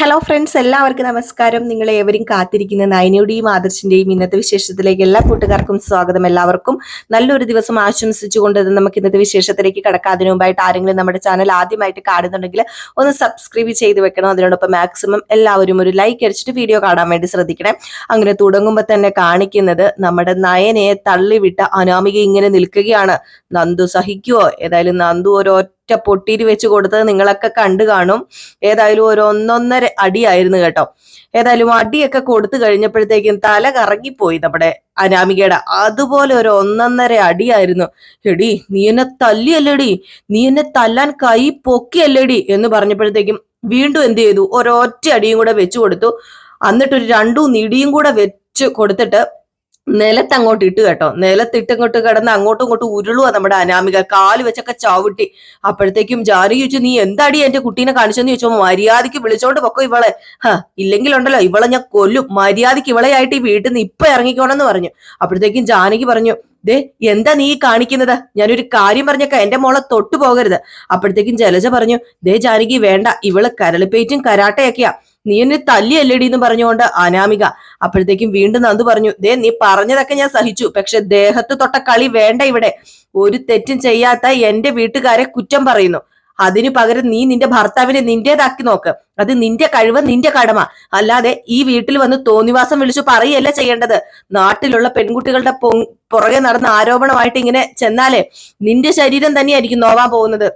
Hello friends എല്ലാവർക്കും നമസ്കാരം. നിങ്ങളെ ഏവരും കാത്തിരിക്കുന്ന നയനയുടെയും ആദർശിന്റെയും ഇന്നത്തെ വിശേഷത്തിലേക്ക് എല്ലാ കൂട്ടുകാർക്കും സ്വാഗതം എല്ലാവർക്കും. നല്ലൊരു ദിവസം ആശംസിച്ചുകൊണ്ട് നമുക്ക് ഇന്നത്തെ വിശേഷത്തിലേക്ക് കടക്കാതിന് മുമ്പായിട്ട് ആരെങ്കിലും നമ്മുടെ ചാനൽ ആദ്യമായിട്ട് കാണുന്നുണ്ടെങ്കിൽ ഒന്ന് സബ്സ്ക്രൈബ് ചെയ്ത് വെക്കണം. അതിനോടൊപ്പം മാക്സിമം എല്ലാവരും ഒരു ലൈക്ക് അടിച്ചിട്ട് വീഡിയോ കാണാൻ വേണ്ടി ശ്രദ്ധിക്കണം. അങ്ങനെ തുടങ്ങുമ്പോൾ തന്നെ കാണിക്കുന്നത് നമ്മുടെ നയനയെ തള്ളിവിട്ട അനാമിക ഇങ്ങനെ നിൽക്കുകയാണ്. നന്ദു സഹിക്കുവോ? ഏതായാലും നന്ദു ഒരു ഒറ്റ പൊട്ടിരി വെച്ച് കൊടുത്തത് നിങ്ങളൊക്കെ കണ്ടു കാണും. ഏതായാലും ഒരു ഒന്നൊന്നര അടിയായിരുന്നു കേട്ടോ. ഏതായാലും അടിയൊക്കെ കൊടുത്തു കഴിഞ്ഞപ്പോഴത്തേക്കും തല കറങ്ങിപ്പോയി നമ്മുടെ അനാമികയുടെ. അതുപോലെ ഒരു ഒന്നൊന്നര അടിയായിരുന്നു. എടി നീ എന്നെ തല്ലിയല്ലേടി? നീ എന്നെ തല്ലാൻ കൈ പൊക്കിയല്ലേടി? എന്ന് പറഞ്ഞപ്പോഴത്തേക്കും വീണ്ടും എന്ത് ചെയ്തു? ഒരൊറ്റ അടിയും കൂടെ വെച്ചു കൊടുത്തു. എന്നിട്ടൊരു രണ്ടും നിടിയും കൂടെ വെച്ച് കൊടുത്തിട്ട് നിലത്ത് അങ്ങോട്ട് ഇട്ട് കേട്ടോ. നിലത്തിട്ട് ഇങ്ങോട്ട് കിടന്ന് അങ്ങോട്ടും ഇങ്ങോട്ടും ഉരുളുക നമ്മുടെ അനാമിക. കാൽ വെച്ചൊക്കെ ചവിട്ടി. അപ്പോഴത്തേക്കും ജാരി ചോദിച്ചു നീ എന്താടി എന്റെ കുട്ടീനെ കാണിച്ചെന്ന് ചോദിച്ചോ മര്യാദയ്ക്ക് വിളിച്ചോണ്ട് പൊക്കോ ഇവളെ. ഹ ഇല്ലെങ്കിലുണ്ടല്ലോ ഇവളെ ഞാൻ കൊല്ലും. മര്യാദയ്ക്ക് ഇവളെയായിട്ട് ഈ വീട്ടിൽ നിന്ന് ഇപ്പൊ ഇറങ്ങിക്കോണെന്ന് പറഞ്ഞു. അപ്പോഴത്തേക്കും ജാനകി പറഞ്ഞു ദേ എന്താ നീ കാണിക്കുന്നത്? ഞാനൊരു കാര്യം പറഞ്ഞേക്ക എന്റെ മോളെ തൊട്ടു പോകരുത് അപ്പോഴത്തേക്കും ജലജ പറഞ്ഞു ദേ ജാനകി വേണ്ട. ഇവൾ കരളിപ്പേറ്റും കരാട്ടയൊക്കെയാ. നീ എന്നെ തല്ലിയല്ലടി എന്ന് പറഞ്ഞുകൊണ്ട് അനാമിക അപ്പോഴത്തേക്കും വീണ്ടും നന്ദു പറഞ്ഞു ദേ നീ പറഞ്ഞതൊക്കെ ഞാൻ സഹിച്ചു പക്ഷെ ദേഹത്ത് തൊട്ട കളി വേണ്ട ഇവിടെ. ഒരു തെറ്റും ചെയ്യാത്ത എന്റെ വീട്ടുകാരെ കുറ്റം പറയുന്നു. അതിനു പകരം നീ നിന്റെ ഭർത്താവിനെ നിന്റേതാക്കി നോക്ക്. അത് നിന്റെ കഴിവ് നിന്റെ കടമ. അല്ലാതെ ഈ വീട്ടിൽ വന്ന് തോന്നിവാസം വിളിച്ചു പറയല്ല ചെയ്യേണ്ടത്? നാട്ടിലുള്ള പെൺകുട്ടികളുടെ പുറകെ നടന്ന ആരോപണമായിട്ട് ഇങ്ങനെ ചെന്നാലേ നിന്റെ ശരീരം തന്നെയായിരിക്കും നോവാൻ പോകുന്നത്.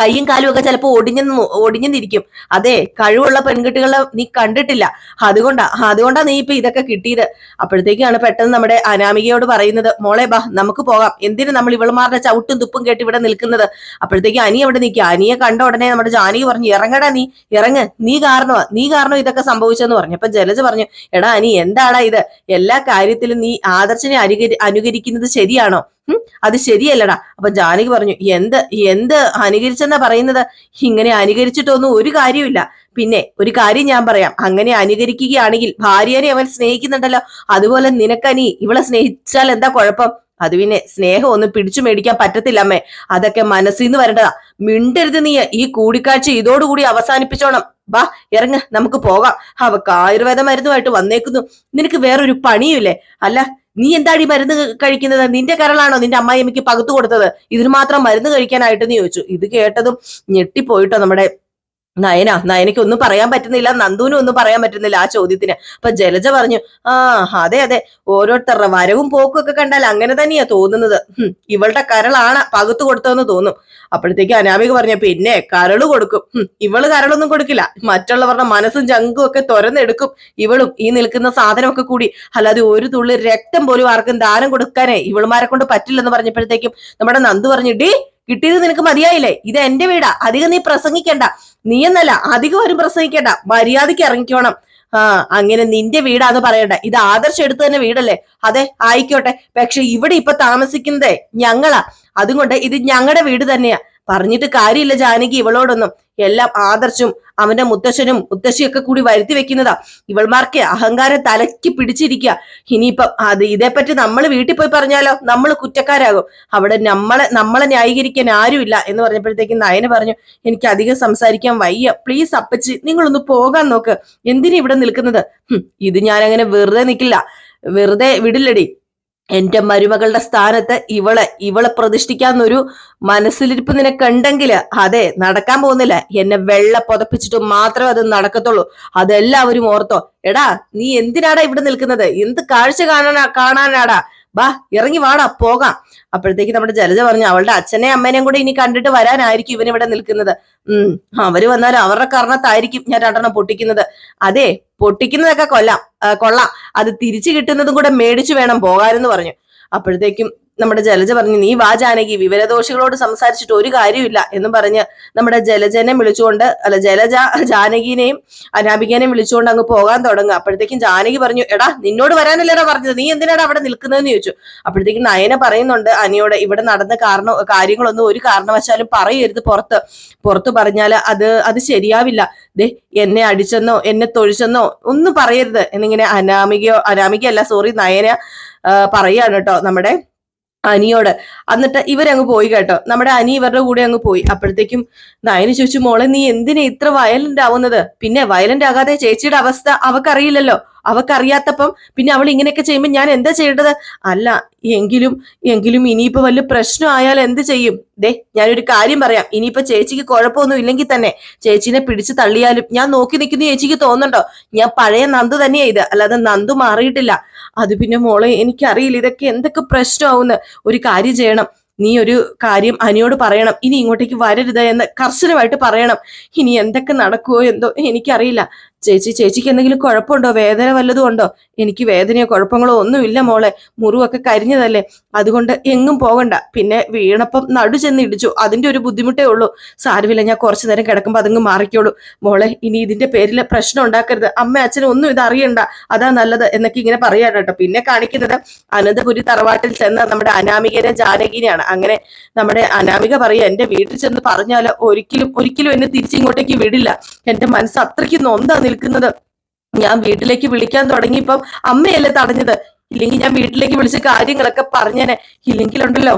കൈയും കാലും ഒക്കെ ചിലപ്പോൾ ഒടിഞ്ഞു ഒടിഞ്ഞെന്നിരിക്കും അതെ കഴിവുള്ള പെൺകുട്ടികളെ നീ കണ്ടിട്ടില്ല. അതുകൊണ്ടാ അതുകൊണ്ടാ നീ ഇപ്പൊ ഇതൊക്കെ കിട്ടിയത്. അപ്പോഴത്തേക്കാണ് പെട്ടെന്ന് നമ്മുടെ അനാമികയോട് പറയുന്നത് മോളെ ബാ നമുക്ക് പോകാം. എന്തിനു നമ്മൾ ഇവളുമാരുടെ ചവിട്ടും തുപ്പും കേട്ട് ഇവിടെ നിൽക്കുന്നത്? അപ്പോഴത്തേക്ക് അനി അവിടെ നിൽക്കുക. അനിയെ കണ്ട ഉടനെ നമ്മുടെ ജാനകി പറഞ്ഞു ഇറങ്ങടാ നീ ഇറങ്ങ്. നീ കാരണമാ നീ കാരണം ഇതൊക്കെ സംഭവിച്ചെന്ന് പറഞ്ഞു. അപ്പൊ ജലജ പറഞ്ഞു എടാ അനി എന്താടാ ഇത്? എല്ലാ കാര്യത്തിലും നീ ആദർശനെ അനുകരി അനുകരിക്കുന്നത് ശരിയാണോ? അത് ശരിയല്ലടാ. അപ്പൊ ജാനകി പറഞ്ഞു എന്ത് എന്ത് അനുകരിച്ചെന്നാ പറയുന്നത്? ഇങ്ങനെ അനുകരിച്ചിട്ടൊന്നും ഒരു കാര്യമില്ല പിന്നെ ഒരു കാര്യം ഞാൻ പറയാം. അങ്ങനെ അനുകരിക്കുകയാണെങ്കിൽ ഭാര്യനെ അവൻ സ്നേഹിക്കുന്നുണ്ടല്ലോ. അതുപോലെ നിനക്കനി ഇവളെ സ്നേഹിച്ചാൽ എന്താ കുഴപ്പം? അത് പിന്നെ സ്നേഹം ഒന്നും പിടിച്ചു മേടിക്കാൻ പറ്റത്തില്ല അമ്മേ. അതൊക്കെ മനസ്സിൽ നിന്ന് വരേണ്ടതാ. മിണ്ടരുത് നീ. ഈ കൂടിക്കാഴ്ച ഇതോടുകൂടി അവസാനിപ്പിച്ചോണം. വാ ഇറങ്ങ. നമുക്ക് പോകാം. അവക്ക് ആയുർവേദ മരുന്നുമായിട്ട് വന്നേക്കുന്നു. നിനക്ക് വേറൊരു പണിയുമില്ലേ? അല്ല നീ എന്താടി മരുന്ന് കഴിക്കുന്നത്? നിന്റെ കരളാണോ നിന്റെ അമ്മായിയമ്മയ്ക്ക് പകുത്തു കൊടുത്തത്? ഇതിന് മാത്രം മരുന്ന് കഴിക്കാനായിട്ട് നീ ചോദിച്ചു. ഇത് കേട്ടതും ഞെട്ടിപ്പോയിട്ടോ നമ്മുടെ നയന നയനയ്ക്ക് ഒന്നും പറയാൻ പറ്റുന്നില്ല നന്ദുവിനും ഒന്നും പറയാൻ പറ്റുന്നില്ല ആ ചോദ്യത്തിന്. അപ്പൊ ജലജ പറഞ്ഞു ആ അതെ അതെ ഓരോരുത്തരുടെ വരവും പോക്കും ഒക്കെ കണ്ടാൽ അങ്ങനെ തന്നെയാ തോന്നുന്നത്. ഇവളുടെ കരളാണ് പകുത്തു കൊടുത്തതെന്ന് തോന്നും. അപ്പോഴത്തേക്ക് അനാമിക പറഞ്ഞു പിന്നെ കരൾ കൊടുക്കും. ഇവൾ കരളൊന്നും കൊടുക്കില്ല. മറ്റുള്ളവരുടെ മനസ്സും ചങ്കും ഒക്കെ തുറന്നെടുക്കും ഇവളും ഈ നിൽക്കുന്ന സാധനമൊക്കെ കൂടി. അല്ലാതെ ഒരു തുള്ളി രക്തം പോലും ആർക്കും ദാനം കൊടുക്കാനേ ഇവളുമാരെ കൊണ്ട് പറ്റില്ലെന്ന് പറഞ്ഞപ്പോഴത്തേക്കും നമ്മുടെ നന്ദു പറഞ്ഞു ഡി കിട്ടിയത് നിനക്ക് മതിയായില്ലേ? ഇത് എന്റെ വീടാ. അധികം നീ പ്രസംഗിക്കണ്ട. നീ എന്നല്ല അധികം ആരും പ്രസംഗിക്കണ്ട. മര്യാദയ്ക്ക് ഇറങ്ങിക്കോണം. ആ അങ്ങനെ നിന്റെ വീടാന്ന് പറയണ്ട. ഇത് ആദർശം എടുത്തു തന്നെ വീടല്ലേ? അതെ ആയിക്കോട്ടെ. പക്ഷെ ഇവിടെ ഇപ്പൊ താമസിക്കുന്നതേ ഞങ്ങളാ. അതുകൊണ്ട് ഇത് ഞങ്ങളുടെ വീട് തന്നെയാ. പറഞ്ഞിട്ട് കാര്യമില്ല ജാനകി ഇവളോടൊന്നും. എല്ലാം ആദർശും അവന്റെ മുത്തശ്ശനും മുത്തശ്ശിയൊക്കെ കൂടി വരുത്തി വെക്കുന്നതാ. ഇവൾമാർക്ക് അഹങ്കാരം തലയ്ക്ക് പിടിച്ചിരിക്കുക ഇനിയിപ്പം അത് ഇതേപ്പറ്റി നമ്മൾ വീട്ടിൽ പോയി പറഞ്ഞാലോ? നമ്മൾ കുറ്റക്കാരാകും. അവിടെ നമ്മളെ നമ്മളെ ന്യായീകരിക്കാൻ ആരുമില്ല എന്ന് പറഞ്ഞപ്പോഴത്തേക്കും നയന് പറഞ്ഞു എനിക്ക് അധികം സംസാരിക്കാൻ വയ്യ. പ്ലീസ് അപ്പച്ചി നിങ്ങളൊന്ന് പോകാൻ നോക്ക്. എന്തിനാ ഇവിടെ നിൽക്കുന്നത്? ഇത് ഞാൻ അങ്ങനെ വെറുതെ നിൽക്കില്ല വെറുതെ വിടില്ലടി. എന്റെ മരുമകളുടെ സ്ഥാനത്ത് ഇവളെ ഇവളെ പ്രതിഷ്ഠിക്കാന്നൊരു മനസ്സിലിരിപ്പ് നിനക്കുണ്ടെങ്കിൽ അതെ നടക്കാൻ പോകുന്നില്ല. എന്നെ വെള്ള പുതപ്പിച്ചിട്ട് മാത്രമേ അത് നടക്കത്തുള്ളൂ. അതെല്ലാവരും ഓർത്തോ എടാ നീ എന്തിനാടാ ഇവിടെ നിൽക്കുന്നത്? എന്ത് കാഴ്ച കാണാനാ കാണാനാടാ? ബാ ഇറങ്ങി വാടാ പോകാം. അപ്പോഴത്തേക്ക് നമ്മുടെ ജലജ പറഞ്ഞു അവളുടെ അച്ഛനെ അമ്മേനെയും കൂടെ ഇനി കണ്ടിട്ട് വരാനായിരിക്കും ഇവൻ ഇവിടെ നിൽക്കുന്നത്. ഉം അവർ വന്നാൽ അവരുടെ കാരണത്തായിരിക്കും ഞാൻ രണ്ടെണ്ണം പൊട്ടിക്കുന്നത്. അതെ പൊട്ടിക്കുന്നതൊക്കെ കൊല്ലാം കൊള്ളാം. അത് തിരിച്ചു കിട്ടുന്നതും കൂടെ മേടിച്ചു വേണം പോകാനെന്ന് പറഞ്ഞു. അപ്പോഴത്തേക്കും നമ്മുടെ ജലജ പറഞ്ഞു നീ വാ ജാനകി വിവരദോഷികളോട് സംസാരിച്ചിട്ട് ഒരു കാര്യമില്ല എന്ന് പറഞ്ഞ് നമ്മുടെ ജലജനെ വിളിച്ചുകൊണ്ട് അല്ല ജലജ ജാനകിനെയും അനാപികേനെയും വിളിച്ചുകൊണ്ട് അങ്ങ് പോകാൻ തുടങ്ങുക. അപ്പോഴത്തേക്കും ജാനകി പറഞ്ഞു എടാ നിന്നോട് വരാനല്ലേടാ പറഞ്ഞത്? നീ എന്തിനാടാ അവിടെ നിൽക്കുന്നതെന്ന് ചോദിച്ചു. അപ്പോഴത്തേക്കും നയന പറയുന്നുണ്ട് അനിയോട് ഇവിടെ നടന്ന കാരണം കാര്യങ്ങളൊന്നും ഒരു കാരണവശാലും പറയരുത് പുറത്ത്. പുറത്ത് പറഞ്ഞാൽ അത് അത് ശരിയാവില്ല. ദേ എന്നെ അടിച്ചെന്നോ എന്നെ തൊഴിച്ചെന്നോ ഒന്നും പറയരുത് എന്നിങ്ങനെ അനാമികയോ അനാമികയല്ല സോറി നയന പറയാണ് കേട്ടോ നമ്മുടെ അനിയോട്. എന്നിട്ട് ഇവരങ്ങ് പോയി കേട്ടോ. നമ്മുടെ അനി ഇവരുടെ കൂടെ അങ്ങ് പോയി. അപ്പോഴത്തേക്കും നയന് ചോദിച്ചു മോളെ നീ എന്തിനാ ഇത്ര വയലന്റ് ആവുന്നത്? പിന്നെ വയലന്റ് ആകാതെ ചേച്ചിയുടെ അവസ്ഥ അവക്കറിയില്ലല്ലോ. അവക്കറിയാത്തപ്പം പിന്നെ അവൾ ഇങ്ങനെയൊക്കെ ചെയ്യുമ്പോൾ ഞാൻ എന്താ ചെയ്യേണ്ടത്? അല്ല എങ്കിലും എങ്കിലും ഇനിയിപ്പോ വല്ല പ്രശ്നം ആയാൽ എന്ത് ചെയ്യും? ദേ ഞാനൊരു കാര്യം പറയാം. ഇനിയിപ്പോ ചേച്ചിക്ക് കുഴപ്പമൊന്നും ഇല്ലെങ്കിൽ തന്നെ ചേച്ചിനെ പിടിച്ചു തള്ളിയാലും ഞാൻ നോക്കി നിൽക്കുന്ന ചേച്ചിക്ക് തോന്നുന്നുണ്ടോ? ഞാൻ പഴയ നന്ദു തന്നെയാ ഇത്. അല്ലാതെ നന്ദു മാറിയിട്ടില്ല. അത് പിന്നെ മോളെ എനിക്കറിയില്ല ഇതൊക്കെ എന്തൊക്കെ പ്രശ്നമാവുന്ന. ഒരു കാര്യം ചെയ്യണം. നീ ഒരു കാര്യം അനിയോട് പറയണം. ഇനി ഇങ്ങോട്ടേക്ക് വരരുത് എന്ന് കർശനമായിട്ട് പറയണം. ഇനി എന്തൊക്കെ നടക്കുവോ എന്തോ എനിക്കറിയില്ല. ചേച്ചി ചേച്ചിക്ക് എന്തെങ്കിലും കുഴപ്പമുണ്ടോ? വേദന വല്ലതും ഉണ്ടോ? എനിക്ക് വേദനയോ കുഴപ്പങ്ങളോ ഒന്നുമില്ല മോളെ. മുറിവൊക്കെ കരിഞ്ഞതല്ലേ. അതുകൊണ്ട് എങ്ങും പോകണ്ട. പിന്നെ വീണപ്പം നടു ചെന്ന് ഇടിച്ചു. അതിന്റെ ഒരു ബുദ്ധിമുട്ടേ ഉള്ളൂ. സാരമില്ല ഞാൻ കുറച്ചു നേരം കിടക്കുമ്പോൾ അതങ്ങ് മാറിക്കോളൂ. മോളെ ഇനി ഇതിന്റെ പേരിൽ പ്രശ്നം ഉണ്ടാക്കരുത്. അമ്മ അച്ഛനും ഒന്നും ഇത് അറിയണ്ട. അതാ നല്ലത് എന്നൊക്കെ ഇങ്ങനെ പറയാൻ കേട്ടോ. പിന്നെ കാണിക്കുന്നത് അനന്തപുരി തറവാട്ടിൽ ചെന്ന നമ്മുടെ അനാമികനെ ജാനകിനെയാണ്. അങ്ങനെ നമ്മുടെ അനാമിക പറയുക എന്റെ വീട്ടിൽ ചെന്ന് പറഞ്ഞാൽ ഒരിക്കലും ഒരിക്കലും എന്നെ തിരിച്ചിങ്ങോട്ടേക്ക് വിടില്ല. എന്റെ മനസ്സ് അത്രയ്ക്ക് നൊന്താ നിൽക്കുന്നത്. ഞാൻ വീട്ടിലേക്ക് വിളിക്കാൻ തുടങ്ങിയപ്പം അമ്മയല്ലേ തടഞ്ഞത്. ഇല്ലെങ്കിൽ ഞാൻ വീട്ടിലേക്ക് വിളിച്ച് കാര്യങ്ങളൊക്കെ പറഞ്ഞേനെ. ഇല്ലെങ്കിലുണ്ടല്ലോ.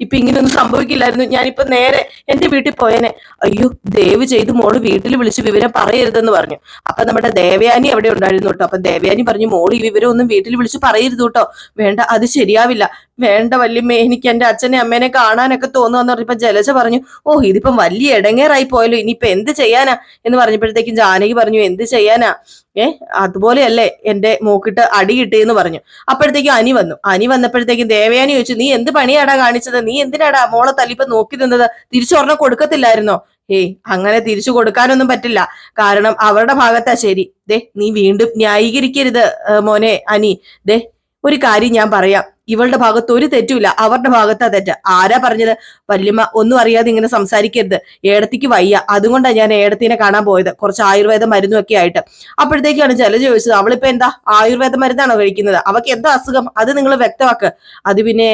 ഇപ്പൊ ഇങ്ങനെയൊന്നും സംഭവിക്കില്ലായിരുന്നു. ഞാനിപ്പോ നേരെ എന്റെ വീട്ടിൽ പോയേനെ. അയ്യോ ദയവ് ചെയ്ത് മോൾ വീട്ടിൽ വിളിച്ച് വിവരം പറയരുതെന്ന് പറഞ്ഞു. അപ്പൊ നമ്മുടെ ദേവയാനി അവിടെ ഉണ്ടായിരുന്നു കേട്ടോ. അപ്പൊ ദേവയാനി പറഞ്ഞു മോൾ ഈ വിവരം ഒന്നും വീട്ടിൽ വിളിച്ച് പറയരുത് കേട്ടോ. വേണ്ട അത് ശരിയാവില്ല. വേണ്ട വല്യമ്മേ എനിക്ക് എന്റെ അച്ഛനെ അമ്മേനെ കാണാനൊക്കെ തോന്നുവെന്ന് പറഞ്ഞപ്പോ ജലജ പറഞ്ഞു ഓ ഇതിപ്പം വലിയ ഇടങ്ങേറായി പോയല്ലോ. ഇനിയിപ്പൊ എന്ത് ചെയ്യാനാ? എന്ന് പറഞ്ഞപ്പോഴത്തേക്കും ജാനകി പറഞ്ഞു എന്ത് ചെയ്യാനാ? ഏ അതുപോലെയല്ലേ എന്റെ മൂക്കിട്ട് അടി കിട്ടിയെന്ന് പറഞ്ഞു. അപ്പോഴത്തേക്കും അനി വന്നു. അനി വന്നപ്പോഴത്തേക്കും ദേവയാനി ചോദിച്ചു നീ എന്ത് പണിയാടാ കാണിച്ചത്? നീ എന്തിനാടാ മോളെ തല്ലിപ്പ് നോക്കി നിന്നത്? തിരിച്ചു ഒരെണ്ണം കൊടുക്കത്തില്ലായിരുന്നോ? ഏയ് അങ്ങനെ തിരിച്ചു കൊടുക്കാനൊന്നും പറ്റില്ല. കാരണം അവരുടെ ഭാഗത്താ ശരി. ദേ നീ വീണ്ടും ന്യായീകരിക്കരുത് മോനെ അനി. ദേ ഒരു കാര്യം ഞാൻ പറയാം. ഇവളുടെ ഭാഗത്ത് ഒരു തെറ്റുമില്ല. അവരുടെ ഭാഗത്താ തെറ്റ്. ആരാ പറഞ്ഞത്? വല്യമ്മ ഒന്നും അറിയാതെ ഇങ്ങനെ സംസാരിക്കരുത്. ഏടത്തിക്ക് വയ്യ. അതുകൊണ്ടാണ് ഞാൻ ഏടത്തിനെ കാണാൻ പോയത്. കുറച്ച് ആയുർവേദ മരുന്നും ഒക്കെ ആയിട്ട്. അപ്പോഴത്തേക്കാണ് ചില ചോദിച്ചത് അവളിപ്പോ എന്താ? ആയുർവേദ മരുന്നാണോ കഴിക്കുന്നത്? അവക്ക് എന്താ അസുഖം? അത് നിങ്ങൾ വ്യക്തമാക്ക്. അത് പിന്നെ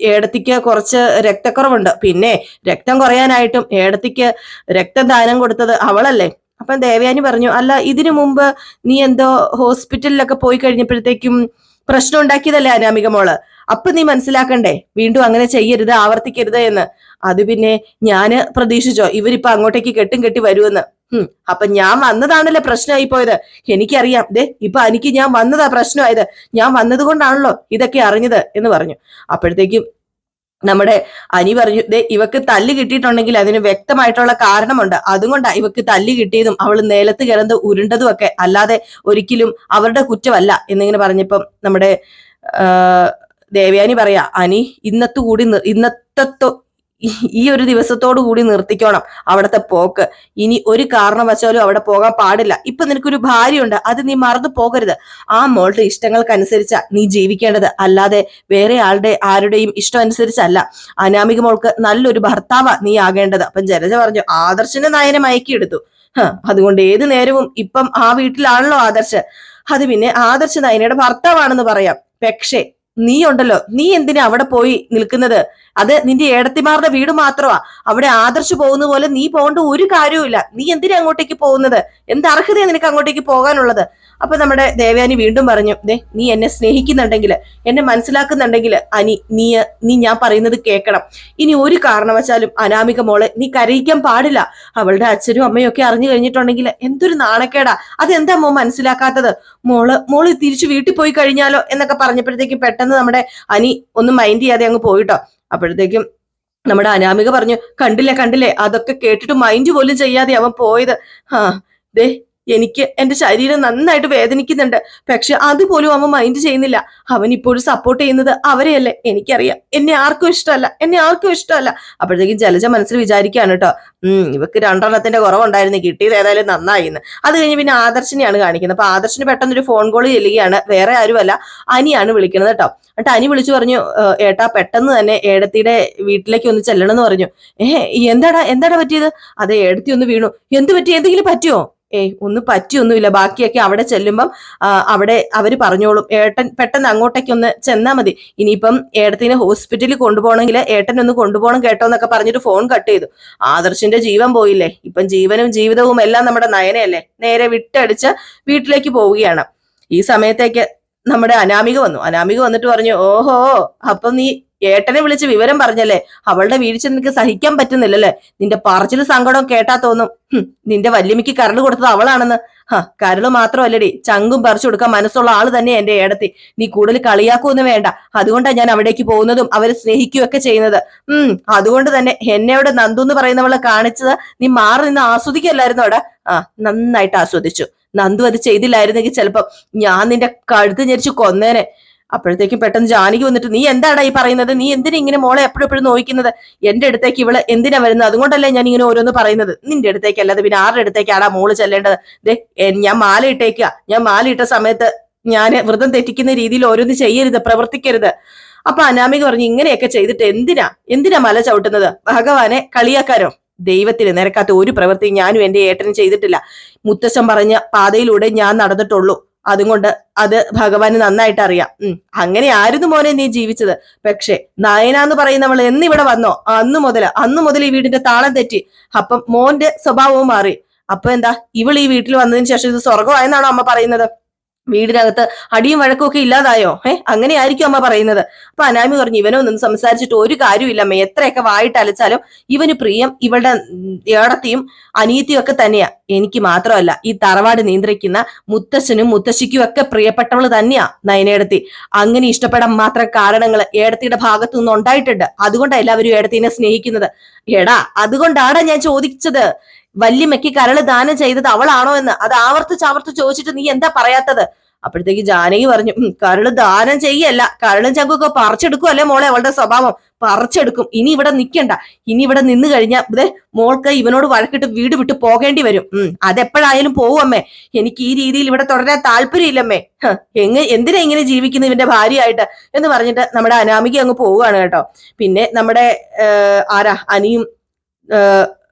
ഏടത്തിക്ക് കുറച്ച് രക്തക്കുറവുണ്ട്. പിന്നെ രക്തം കുറയാനായിട്ടും ഏടത്തിക്ക് രക്തദാനം കൊടുത്തത് അവളല്ലേ? അപ്പം ദേവയാനി പറഞ്ഞു അല്ല ഇതിനു മുമ്പ് നീ എന്തോ ഹോസ്പിറ്റലിലൊക്കെ പോയി കഴിഞ്ഞപ്പോഴത്തേക്കും പ്രശ്നം ഉണ്ടാക്കിയതല്ലേ അനാമിക മോൾ? അപ്പൊ നീ മനസ്സിലാക്കണ്ടേ? വീണ്ടും അങ്ങനെ ചെയ്യരുത് ആവർത്തിക്കരുത് എന്ന്. അത് പിന്നെ ഞാൻ പ്രതീക്ഷിച്ചോ ഇവരിപ്പൊ അങ്ങോട്ടേക്ക് കെട്ടും കെട്ടി വരുമെന്ന് ഉം അപ്പൊ ഞാൻ വന്നതാണല്ലേ പ്രശ്നമായി പോയത്? എനിക്കറിയാം. ദേ ഇപ്പൊ എനിക്ക് ഞാൻ വന്നതാ പ്രശ്നമായത്. ഞാൻ വന്നത് കൊണ്ടാണല്ലോ ഇതൊക്കെ അറിഞ്ഞത് എന്ന് പറഞ്ഞു. അപ്പോഴത്തേക്കും നമ്മുടെ അനി പറഞ്ഞു ദേ ഇവക്ക് തല്ല് കിട്ടിയിട്ടുണ്ടെങ്കിൽ അതിന് വ്യക്തമായിട്ടുള്ള കാരണമുണ്ട്. അതുകൊണ്ടാണ് ഇവക്ക് തല്ല് കിട്ടിയതും അവൾ നേലത്ത് കിടന്ന് ഉരുണ്ടതും ഒക്കെ. അല്ലാതെ ഒരിക്കലും അവരുടെ കുറ്റമല്ല. എന്നിങ്ങനെ പറഞ്ഞപ്പം നമ്മുടെ ദേവയാനി പറയാ അനി ഇന്നത്തു കൂടി ഇന്നത്തെ ഈ- ഒരു ദിവസത്തോടു കൂടി നിർത്തിക്കോണം അവിടത്തെ പോക്ക്. ഇനി ഒരു കാരണവശാലും അവിടെ പോകാൻ പാടില്ല. ഇപ്പൊ നിനക്കൊരു ഭാര്യയുണ്ട്. അത് നീ മറന്നു പോകരുത്. ആ മോളുടെ ഇഷ്ടങ്ങൾക്കനുസരിച്ചാ നീ ജീവിക്കേണ്ടത്. അല്ലാതെ വേറെ ആളുടെ ആരുടെയും ഇഷ്ടം അനുസരിച്ചല്ല അനാമിക മോൾക്ക് നല്ലൊരു ഭർത്താവ നീ ആകേണ്ടത്. അപ്പം ജലജ പറഞ്ഞു ആദർശനെ നയനെ മയക്കിയെടുത്തു. അതുകൊണ്ട് ഏത് നേരവും ഇപ്പം ആ വീട്ടിലാണല്ലോ ആദർശ്. അത് പിന്നെ ആദർശ് നയനയുടെ ഭർത്താവാണെന്ന് പറയാം. പക്ഷേ നീ ഉണ്ടല്ലോ നീ എന്തിനാ അവിടെ പോയി നിൽക്കുന്നത്? അത് നിന്റെ ഏടത്തിമാരുടെ വീട് മാത്രമാ. അവിടെ ആദർശ് പോകുന്ന പോലെ നീ പോകേണ്ട ഒരു കാര്യവുമില്ല നീ എന്തിനാ അങ്ങോട്ടേക്ക് പോകുന്നത്? എന്ത് അർഹതയാണ് നിനക്ക് അങ്ങോട്ടേക്ക് പോകാനുള്ളത്? അപ്പൊ നമ്മുടെ ദേവയാനി വീണ്ടും പറഞ്ഞു ദേ നീ എന്നെ സ്നേഹിക്കുന്നുണ്ടെങ്കിൽ എന്നെ മനസ്സിലാക്കുന്നുണ്ടെങ്കിൽ അനി നീ നീ ഞാൻ പറയുന്നത് കേൾക്കണം. ഇനി ഒരു കാരണവശാലും അനാമിക മോളെ നീ കരയിക്കാൻ പാടില്ല. അവളുടെ അച്ഛനും അമ്മയും ഒക്കെ അറിഞ്ഞു കഴിഞ്ഞിട്ടുണ്ടെങ്കിൽ എന്തൊരു നാണക്കേടാ. അതെന്താ മോ മനസ്സിലാക്കാത്തത്? മോൾ മോൾ തിരിച്ചു വീട്ടിൽ പോയി കഴിഞ്ഞാലോ? എന്നൊക്കെ പറഞ്ഞപ്പോഴത്തേക്ക് പെട്ടെന്ന് നമ്മുടെ അനി ഒന്നും മൈൻഡ് ചെയ്യാതെ അങ്ങ് പോയിട്ടോ. അപ്പോഴത്തേക്കും നമ്മുടെ അനാമിക പറഞ്ഞു കണ്ടില്ലേ കണ്ടില്ലേ? അതൊക്കെ കേട്ടിട്ട് മൈൻഡ് പോലും ചെയ്യാതെ അവൻ പോയത്. ആ ദേ എനിക്ക് എന്റെ ശരീരം നന്നായിട്ട് വേദനിക്കുന്നുണ്ട്. പക്ഷെ അതുപോലും അവൻ മൈൻഡ് ചെയ്യുന്നില്ല. അവൻ ഇപ്പോഴും സപ്പോർട്ട് ചെയ്യുന്നത് അവരെയല്ലേ? എനിക്കറിയാം. എന്നെ ആർക്കും ഇഷ്ടമല്ല. എന്നെ ആർക്കും ഇഷ്ടമല്ല. അപ്പോഴത്തേക്കും ജലജ മനസ്സിൽ വിചാരിക്കുകയാണ് കേട്ടോ ഉം ഇവക്ക് രണ്ടെണ്ണത്തിന്റെ കുറവുണ്ടായിരുന്നു. കിട്ടിയത് ഏതായാലും നന്നായി എന്ന് അത് കഴിഞ്ഞ് പിന്നെ ആദർശിനെയാണ് കാണിക്കുന്നത്. അപ്പൊ ആദർശിന് പെട്ടെന്ന് ഒരു ഫോൺ കോൾ ചെല്ലുകയാണ്. വേറെ ആരുമല്ല. അനിയാണ് വിളിക്കുന്നത് കേട്ടോ എന്നിട്ട് അനി വിളിച്ചു പറഞ്ഞു ഏട്ടാ പെട്ടെന്ന് തന്നെ ഏടത്തിയുടെ വീട്ടിലേക്ക് ഒന്ന് ചെല്ലണം എന്ന് പറഞ്ഞു. ഏഹ് എന്താടാ? എന്താടാ പറ്റിയത്? അതെ ഏടത്തി ഒന്ന് വീണു. എന്ത് പറ്റി? എന്തെങ്കിലും പറ്റിയോ? ഏയ് ഒന്നും പറ്റിയൊന്നുമില്ല. ബാക്കിയൊക്കെ അവിടെ ചെല്ലുമ്പം അവിടെ അവർ പറഞ്ഞോളും. ഏട്ടൻ പെട്ടെന്ന് അങ്ങോട്ടേക്ക് ഒന്ന് ചെന്നാൽ മതി. ഇനിയിപ്പം ഏട്ടത്തിനെ ഹോസ്പിറ്റലിൽ കൊണ്ടുപോകണമെങ്കിൽ ഏട്ടൻ ഒന്ന് കൊണ്ടുപോകണം കേട്ടോ എന്നൊക്കെ പറഞ്ഞിട്ട് ഫോൺ കട്ട് ചെയ്തു. ആദർശിന്റെ ജീവൻ പോയില്ലേ? ഇപ്പം ജീവനും ജീവിതവും എല്ലാം നമ്മുടെ നയനയല്ലേ? നേരെ വിട്ടടിച്ച് വീട്ടിലേക്ക് പോവുകയാണ്. ഈ സമയത്തേക്ക് നമ്മുടെ അനാമിക വന്നു. അനാമിക വന്നിട്ട് പറഞ്ഞു ഓഹോ അപ്പൊ നീ ഏട്ടനെ വിളിച്ച് വിവരം പറഞ്ഞല്ലേ? അവളുടെ വീഴ്ച നിനക്ക് സഹിക്കാൻ പറ്റുന്നില്ലല്ലേ? നിന്റെ പറച്ചിൽ സങ്കടം കേട്ടാ തോന്നും. നിന്റെ വല്യമ്മയ്ക്ക് കരൾ കൊടുത്തത് അവളാണെന്ന്. ഹ കരൾ മാത്രമല്ലടി ചങ്കും പറിച്ചു കൊടുക്കാൻ മനസ്സുള്ള ആൾ തന്നെ എന്റെ ഏടത്തി. നീ കൂടുതൽ കളിയാക്കൊന്നും വേണ്ട. അതുകൊണ്ടാണ് ഞാൻ അവിടേക്ക് പോകുന്നതും അവരെ സ്നേഹിക്കുകയൊക്കെ ചെയ്യുന്നത്. ഉം അതുകൊണ്ട് തന്നെ എന്നെ അവിടെ നന്ദു എന്ന് പറയുന്നവളെ കാണിച്ചത് നീ മാറി നിന്ന് ആസ്വദിക്കല്ലായിരുന്നു അവിടെ ആ നന്നായിട്ട് ആസ്വദിച്ചു. നന്ദു അത് ചെയ്തില്ലായിരുന്നെങ്കിൽ ചിലപ്പോ ഞാൻ നിന്റെ കഴുത്ത് ഞെരിച്ച് കൊന്നേനെ. അപ്പോഴത്തേക്കും പെട്ടെന്ന് ജാനകി വന്നിട്ട് നീ എന്താടാ ഈ പറയുന്നത്? നീ എന്തിനാ ഇങ്ങനെ മോളെ എപ്പോഴും നോക്കുന്നത് എന്റെ അടുത്തേക്ക് ഇവൾ എന്തിനാ വരുന്നത്? അതുകൊണ്ടല്ലേ ഞാൻ ഇങ്ങനെ ഓരോന്ന് പറയുന്നത്. നിന്റെ അടുത്തേക്ക് അല്ലാതെ പിന്നെ ആരുടെ അടുത്തേക്കാടാ മോൾ ചെല്ലേണ്ടത്? ദേ ഞാൻ മാല ഇട്ടേക്കുക ഞാൻ മാല ഇട്ട സമയത്ത് ഞാൻ വ്രതം തെറ്റിക്കുന്ന രീതിയിൽ ഓരോന്ന് ചെയ്യരുത് പ്രവർത്തിക്കരുത്. അപ്പൊ അനാമിക പറഞ്ഞു ഇങ്ങനെയൊക്കെ ചെയ്തിട്ട് എന്തിനാ? എന്തിനാ മല ചവിട്ടുന്നത്? ഭഗവാനെ കളിയാക്കാരോ? ദൈവത്തിന് നിരക്കാത്ത ഒരു പ്രവൃത്തി ഞാനും എന്റെ ഏട്ടനും ചെയ്തിട്ടില്ല. മുത്തശ്ശൻ പറഞ്ഞ പാതയിലൂടെ ഞാൻ നടന്നിട്ടുള്ളൂ. അതുകൊണ്ട് അത് ഭഗവാന് നന്നായിട്ട് അറിയാം. ഉം. അങ്ങനെ ആയിരുന്നു മോനെ നീ ജീവിച്ചത്. പക്ഷെ നയന എന്ന് പറയുന്നവൾ എന്നിവിടെ വന്നോ? അന്നു മുതൽ അന്നു മുതൽ ഈ വീടിന്റെ താളം തെറ്റി. അപ്പം മോന്റെ സ്വഭാവവും മാറി. അപ്പൊ എന്താ? ഇവൾ ഈ വീട്ടിൽ വന്നതിന് ശേഷം ഇത് സ്വർഗമായെന്നാണോ അമ്മ പറയുന്നത്? വീടിനകത്ത് അടിയും വഴക്കും ഒക്കെ ഇല്ലാതായോ? ഏ അങ്ങനെ ആയിരിക്കും അമ്മ പറയുന്നത്. അപ്പൊ അനാമി പറഞ്ഞു ഇവനൊന്നും സംസാരിച്ചിട്ട് ഒരു കാര്യമില്ല അമ്മ. എത്രയൊക്കെ വായിട്ട് അലച്ചാലും ഇവന് പ്രിയം ഇവളുടെ ഏടത്തിയും അനിയത്തിയും ഒക്കെ തന്നെയാ. എനിക്ക് മാത്രമല്ല ഈ തറവാട് നിയന്ത്രിക്കുന്ന മുത്തശ്ശനും മുത്തശ്ശിക്കും ഒക്കെ പ്രിയപ്പെട്ടവൾ തന്നെയാ നയനേടത്തി. അങ്ങനെ ഇഷ്ടപ്പെടാൻ മാത്രം കാരണങ്ങൾ ഏടത്തിയുടെ ഭാഗത്തു നിന്ന് ഉണ്ടായിട്ടുണ്ട് അതുകൊണ്ടാണ് എല്ലാവരും ഏടത്തിനെ സ്നേഹിക്കുന്നത്. എടാ അതുകൊണ്ടാണ് ഞാൻ ചോദിച്ചത്. വല്യമ്മയ്ക്ക് കരൾ ദാനം ചെയ്തത് അവളാണോ എന്ന് അത് ആവർത്തിച്ച് ആവർത്തിച്ച് ചോദിച്ചിട്ട് നീ എന്താ പറയാത്തത്? അപ്പോഴത്തേക്ക് ജാനകി പറഞ്ഞു "ഉം, കരൾ ദാനം ചെയ്യല്ല. കരളും ചങ്കൊക്കെ പറിച്ചെടുക്കുമല്ലേ മോളെ അവളുടെ സ്വഭാവം? പറിച്ചെടുക്കും. ഇനി ഇവിടെ നിൽക്കണ്ട ഇനി ഇവിടെ നിന്ന് കഴിഞ്ഞാൽ ഇതേ മോൾക്ക് ഇവനോട് വഴക്കിട്ട് വീട് വിട്ട് പോകേണ്ടി വരും. ഉം അതെപ്പോഴായാലും പോവമ്മേ എനിക്ക് ഈ രീതിയിൽ ഇവിടെ തുടരാൻ താല്പര്യമില്ലമ്മേ. എങ്ങ എന്തിനാ ഇങ്ങനെ ജീവിക്കുന്നത് ഇവന്റെ ഭാര്യയായിട്ട്? എന്ന് പറഞ്ഞിട്ട് നമ്മുടെ അനാമിക അങ്ങ് പോവുകയാണ് കേട്ടോ. പിന്നെ നമ്മുടെ ആരാ? അനിയും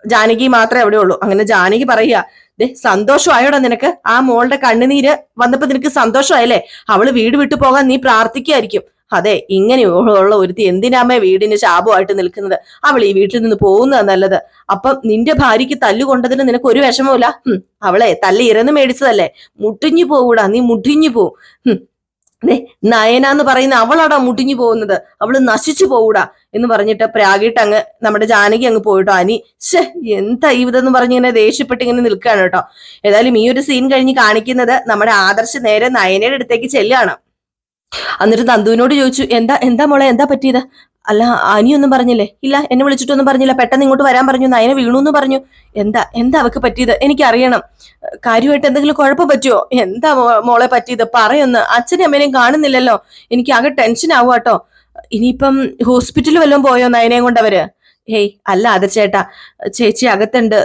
ജാനകി മാത്രമേ അവിടെ ഉള്ളൂ. അങ്ങനെ ജാനകി പറയുക ദേ സന്തോഷമായോടാ നിനക്ക്? ആ മോളുടെ കണ്ണുനീര് വന്നപ്പോ നിനക്ക് സന്തോഷമായല്ലേ? അവൾ വീട് വിട്ടു പോകാൻ നീ പ്രാർത്ഥിക്കായിരിക്കും അതെ ഇങ്ങനെ ഉള്ള ഒരുത്തി എന്തിനാമേ വീടിന് ശാപമായിട്ട് നിൽക്കുന്നത്? അവൾ ഈ വീട്ടിൽ നിന്ന് പോകുന്നതാ നല്ലത്. അപ്പം നിന്റെ ഭാര്യയ്ക്ക് തല്ലുകൊണ്ടതിന് നിനക്ക് ഒരു വിഷമവുമില്ല? അവളെ തല്ല് ഇരന്ന് മേടിച്ചതല്ലേ? മുട്ടിഞ്ഞു പോകൂടാ നീ മുട്ടിഞ്ഞു പോവും നയന എന്ന് പറയുന്ന അവളാടാ മുടിഞ്ഞു പോകുന്നത്. അവൾ നശിച്ചു പോകൂടാ എന്ന് പറഞ്ഞിട്ട് പ്രാഗിട്ട് അങ്ങ് നമ്മുടെ ജാനകി അങ്ങ് പോയിട്ടോ. അനി ഷെ എന്താ ഇതെന്ന് പറഞ്ഞ് ഇങ്ങനെ ദേഷ്യപ്പെട്ട് ഇങ്ങനെ നിൽക്കുകയാണ് കേട്ടോ. ഏതായാലും ഈ ഒരു സീൻ കഴിഞ്ഞ് കാണിക്കുന്നത് നമ്മുടെ ആദർശ് നേരെ നയനയുടെ അടുത്തേക്ക് ചെല്ലുകയാണ്. എന്നിട്ട് നന്ദുവിനോട് ചോദിച്ചു എന്താ എന്താ മോളെ എന്താ പറ്റിയത്? അല്ല അനിയൊന്നും പറഞ്ഞില്ലേ. ഇല്ല എന്നെ വിളിച്ചിട്ടൊന്നും പറഞ്ഞില്ല. പെട്ടെന്ന് ഇങ്ങോട്ട് വരാൻ പറഞ്ഞു. നയന വീണു എന്ന് പറഞ്ഞു. എന്താ എന്താ അവക്ക് പറ്റിയത്? എനിക്ക് അറിയണം കാര്യമായിട്ട് എന്തെങ്കിലും കുഴപ്പം പറ്റുമോ എന്താ മോളെ പറ്റിയത്? പറയൊന്ന്. അച്ഛനും അമ്മേനെയും കാണുന്നില്ലല്ലോ. എനിക്ക് ആകെ ടെൻഷൻ ആവുക കേട്ടോ. ഇനിയിപ്പം ഹോസ്പിറ്റലിൽ വല്ലതും പോയോ നയനയും കൊണ്ടവര് ഹേയ് അല്ല അത് ചേട്ടാ. ചേച്ചി അകത്തുണ്ട്.